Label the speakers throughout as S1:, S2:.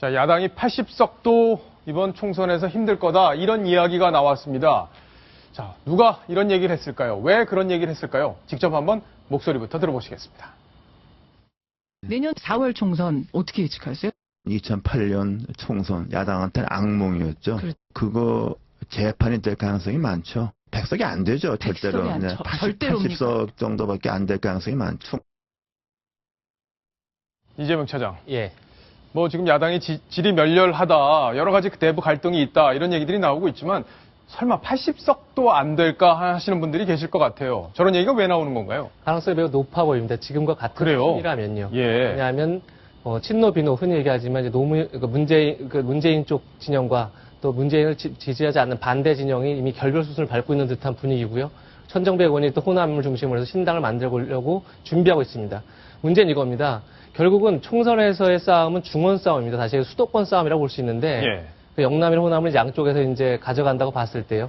S1: 자, 야당이 80석도 이번 총선에서 힘들 거다 이런 이야기가 나왔습니다. 자, 누가 이런 얘기를 했을까요? 왜 그런 얘기를 했을까요? 직접 한번 목소리부터 들어보시겠습니다.
S2: 내년 4월 총선 어떻게 예측하세요?
S3: 2008년 총선 야당한테는 악몽이었죠.
S2: 그렇-
S3: 그거 재판이 될 가능성이 많죠. 100석이 안 되죠. 절대로.
S2: 100석이 안- 저-
S3: 80,
S2: 절대로입니까?
S3: 80석 정도밖에 안 될 가능성이 많죠.
S1: 이재명 차장.
S4: 예.
S1: 뭐 지금 야당이 지, 질이 멸렬하다, 여러 가지 내부 갈등이 있다 이런 얘기들이 나오고 있지만 설마 80석도 안 될까 하시는 분들이 계실 것 같아요. 저런 얘기가 왜 나오는 건가요?
S4: 가능성이 매우 높아 보입니다. 지금과 같은? 수준이라면요.
S1: 예.
S4: 왜냐하면 어, 친노 비노 흔히 얘기하지만 이제 노무 그 문재인 그 문재인 쪽 진영과 또 문재인을 지, 지하지 않는 반대 진영이 이미 결별 수순을 밟고 있는 듯한 분위기고요. 천정배 의원이 또 호남을 중심으로 해서 신당을 만들려고 준비하고 있습니다. 문제는 이겁니다. 결국은 총선에서의 싸움은 중원 싸움입니다. 다시 수도권 싸움이라고 볼 수 있는데
S1: 예.
S4: 그 영남이나 호남을 양쪽에서 이제 가져간다고 봤을 때요.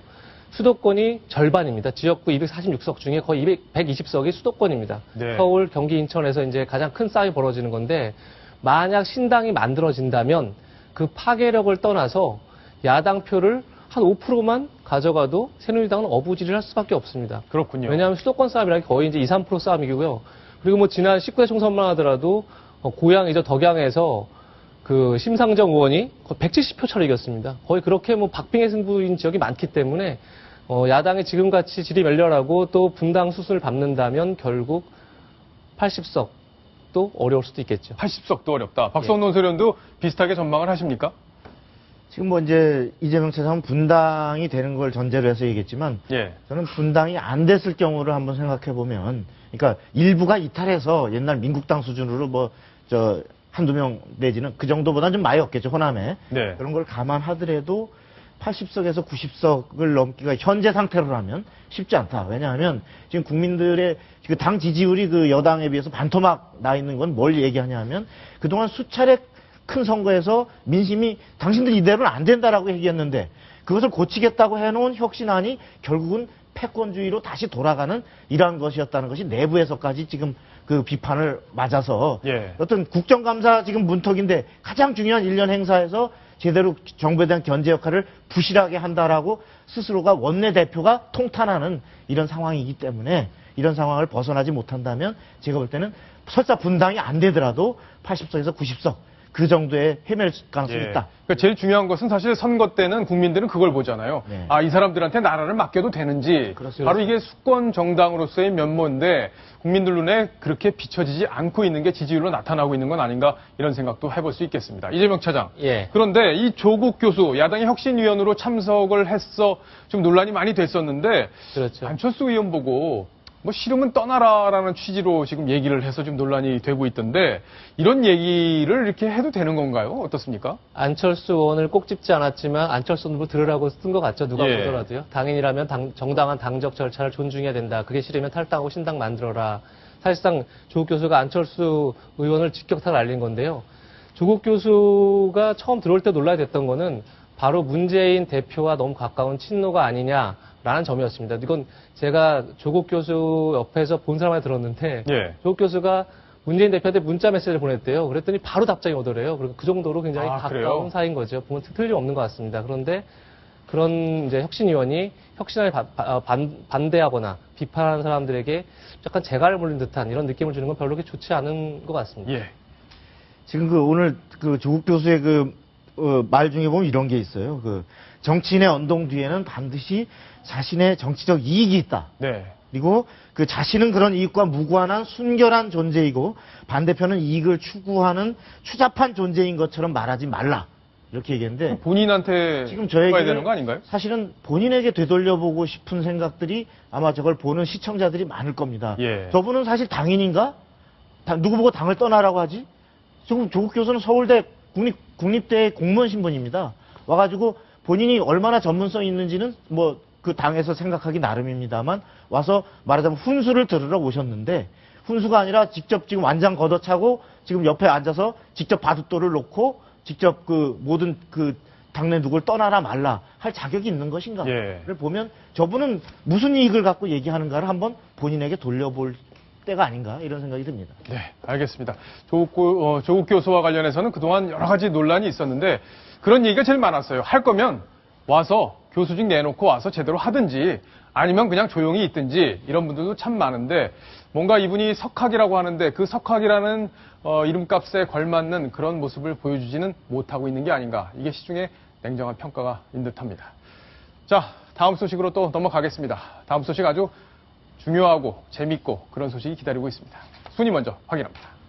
S4: 수도권이 절반입니다. 지역구 246석 중에 거의 200, 120석이 수도권입니다.
S1: 네.
S4: 서울, 경기, 인천에서 이제 가장 큰 싸움이 벌어지는 건데 만약 신당이 만들어진다면 그 파괴력을 떠나서 야당 표를 한 5%만 가져가도 새누리당은 어부지를 할 수밖에 없습니다.
S1: 그렇군요.
S4: 왜냐하면 수도권 싸움이라는 게 거의 이제 2, 3% 싸움이고요. 그리고 뭐 지난 19대 총선만 하더라도 어, 고향이죠 덕양에서 그 심상정 의원이 170표 차로 이겼습니다. 거의 그렇게 뭐 박빙의 승부인 지역이 많기 때문에 어, 야당이 지금같이 질이 멸렬하고 또 분당 수순을 밟는다면 결국 80석도 어려울 수도 있겠죠.
S1: 80석도 어렵다. 박성원
S4: 예.
S1: 논설위원도 비슷하게 전망을 하십니까?
S5: 지금 뭐 이제 이재명 차장은 분당이 되는 걸 전제로 해서 얘기했지만
S1: 예.
S5: 저는 분당이 안 됐을 경우를 한번 생각해 보면 그러니까 일부가 이탈해서 옛날 민국당 수준으로 뭐 저 한두 명 내지는 그 정도보다는 좀 많이 없겠죠 호남에
S1: 네.
S5: 그런 걸 감안하더라도 80석에서 90석을 넘기가 현재 상태로라면 쉽지 않다. 왜냐하면 지금 국민들의 그 당 지지율이 그 여당에 비해서 반토막 나 있는 건 뭘 얘기하냐면 그동안 수차례 큰 선거에서 민심이 당신들 이대로는 안 된다라고 얘기했는데 그것을 고치겠다고 해놓은 혁신안이 결국은 패권주의로 다시 돌아가는 이러한 것이었다는 것이 내부에서까지 지금 그 비판을 맞아서
S1: 예.
S5: 어떤 국정감사 지금 문턱인데 가장 중요한 일련 행사에서 제대로 정부에 대한 견제 역할을 부실하게 한다라고 스스로가 원내대표가 통탄하는 이런 상황이기 때문에 이런 상황을 벗어나지 못한다면 제가 볼 때는 설사 분당이 안 되더라도 80석에서 90석 그 정도의 헤맬 가능성이
S1: 예.
S5: 있다.
S1: 그러니까 제일 중요한 것은 사실 선거 때는 국민들은 그걸 보잖아요.
S5: 네.
S1: 아, 이 사람들한테 나라를 맡겨도 되는지.
S5: 그렇습니다.
S1: 바로 이게 수권 정당으로서의 면모인데 국민들 눈에 그렇게 비춰지지 않고 있는 게 지지율로 나타나고 있는 건 아닌가 이런 생각도 해볼 수 있겠습니다. 이재명 차장.
S4: 예.
S1: 그런데 이 조국 교수 야당의 혁신위원으로 참석을 했어 좀 논란이 많이 됐었는데
S4: 그렇죠.
S1: 안철수 의원 보고 뭐 싫으면 떠나라라는 취지로 지금 얘기를 해서 좀 논란이 되고 있던데 이런 얘기를 이렇게 해도 되는 건가요? 어떻습니까?
S4: 안철수 의원을 꼭 찝지 않았지만 안철수 의원으로 들으라고 쓴 것 같죠. 누가
S1: 예.
S4: 보더라도요. 당인이라면 당- 정당한 당적 절차를 존중해야 된다. 그게 싫으면 탈당하고 신당 만들어라. 사실상 조국 교수가 안철수 의원을 직격탄 알린 건데요. 조국 교수가 처음 들어올 때 논란이 됐던 거는 바로 문재인 대표와 너무 가까운 친노가 아니냐라는 점이었습니다. 이건 제가 조국 교수 옆에서 본 사람한테 들었는데
S1: 예.
S4: 조국 교수가 문재인 대표한테 문자 메시지를 보냈대요. 그랬더니 바로 답장이 오더래요. 그리고 그 정도로 굉장히
S1: 아,
S4: 가까운
S1: 그래요?
S4: 사이인 거죠. 보면 틀림없는 것 같습니다. 그런데 그런 이제 혁신위원이 혁신을 바- 바- 어, 반, 반대하거나 비판하는 사람들에게 약간 재갈을 물린 듯한 이런 느낌을 주는 건 별로 그렇게 좋지 않은 것 같습니다.
S1: 예.
S5: 지금 그 오늘 그 조국 교수의 그 말 중에 보면 이런 게 있어요. 그 정치인의 언동 뒤에는 반드시 자신의 정치적 이익이 있다.
S1: 네.
S5: 그리고 그 자신은 그런 이익과 무관한 순결한 존재이고 반대편은 이익을 추구하는 추잡한 존재인 것처럼 말하지 말라. 이렇게 얘기했는데
S1: 본인한테
S5: 지금 저
S1: 봐야
S5: 얘기를
S1: 되는 거 아닌가요?
S5: 사실은 본인에게 되돌려보고 싶은 생각들이 아마 저걸 보는 시청자들이 많을 겁니다.
S1: 예.
S5: 저분은 사실 당인인가? 다- 누구 보고 당을 떠나라고 하지? 지금 조국 교수는 서울대 국립, 국립대 공무원 신분입니다. 와가지고 본인이 얼마나 전문성이 있는지는 뭐 그 당에서 생각하기 나름입니다만 와서 말하자면 훈수를 들으러 오셨는데 훈수가 아니라 직접 지금 완장 걷어차고 지금 옆에 앉아서 직접 바둑돌을 놓고 직접 그 모든 그 당내 누굴 떠나라 말라 할 자격이 있는 것인가를
S1: 예.
S5: 보면 저분은 무슨 이익을 갖고 얘기하는가를 한번 본인에게 돌려볼 때가 아닌가 이런 생각이 듭니다.
S1: 네, 알겠습니다. 조국, 고- 어, 조국 교수와 관련해서는 그동안 여러 가지 논란이 있었는데 그런 얘기가 제일 많았어요. 할 거면 와서 교수직 내놓고 와서 제대로 하든지 아니면 그냥 조용히 있든지 이런 분들도 참 많은데 뭔가 이분이 석학이라고 하는데 그 석학이라는 어, 이름값에 걸맞는 그런 모습을 보여주지는 못하고 있는 게 아닌가. 이게 시중에 냉정한 평가가 있는 듯합니다. 자, 다음 소식으로 또 넘어가겠습니다. 다음 소식 아주 중요하고 재밌고 그런 소식이 기다리고 있습니다. 순위 먼저 확인합니다.